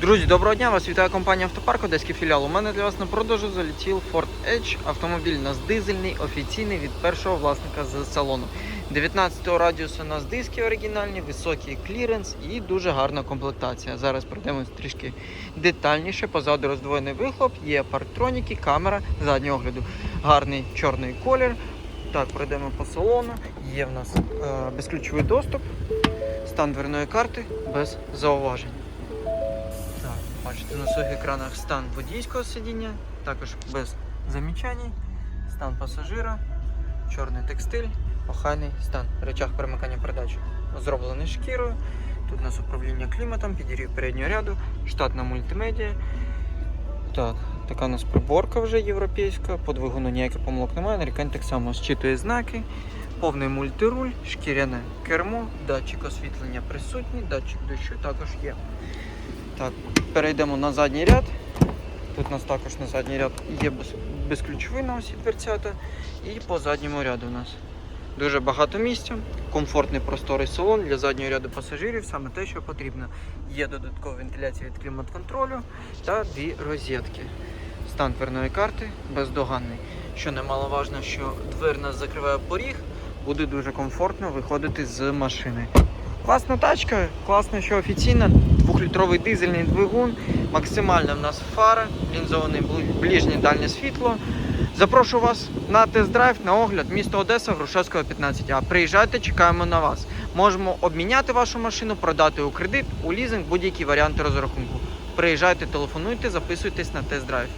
Друзі, доброго дня! Вас вітає компанія Автопарк, Одеський філіал. У мене для вас на продажу залетів Ford Edge. Автомобіль у нас дизельний, офіційний від першого власника з салону. 19-го радіусу у нас диски оригінальні, високий кліренс і дуже гарна комплектація. Зараз пройдемо трішки детальніше. Позаду роздвоєний вихлоп, є парктроніки, камера заднього огляду. Гарний чорний колір. Так, пройдемо по салону. Є в нас е, безключовий доступ, стан дверної карти без зауважень. Бачите, на своїх екранах стан водійського сидіння, також без замічань, стан пасажира, чорний текстиль, охайний стан. Речах перемикання передач зроблений шкірою. Тут у нас управління кліматом, підігрів переднього ряду, штатна мультимедіа. Так, така у нас приборка вже європейська, по двигуну ніяких помилок немає, нарікань так само зчитує знаки, повний мультируль, шкіряне кермо, датчик освітлення присутній, датчик дощу також є. Так, перейдемо на задній ряд. Тут у нас також на задній ряд є безключовий на осі дверцята. І по задньому ряду у нас дуже багато місця, комфортний просторий салон для заднього ряду пасажирів, саме те, що потрібно. Є додаткова вентиляція від клімат-контролю та дві розетки. Стан дверної карти бездоганний. Що немаловажно, що двер нас закриває поріг, буде дуже комфортно виходити з машини. Класна тачка, класно, що офіційна. Двохлітровий дизельний двигун, максимальна в нас фара, лінзований ближнє дальнє світло. Запрошую вас на тест-драйв, на огляд, місто Одеса, Грушевського 15А. Приїжджайте, чекаємо на вас. Можемо обміняти вашу машину, продати у кредит, у лізинг, будь-які варіанти розрахунку. Приїжджайте, телефонуйте, записуйтесь на тест-драйв.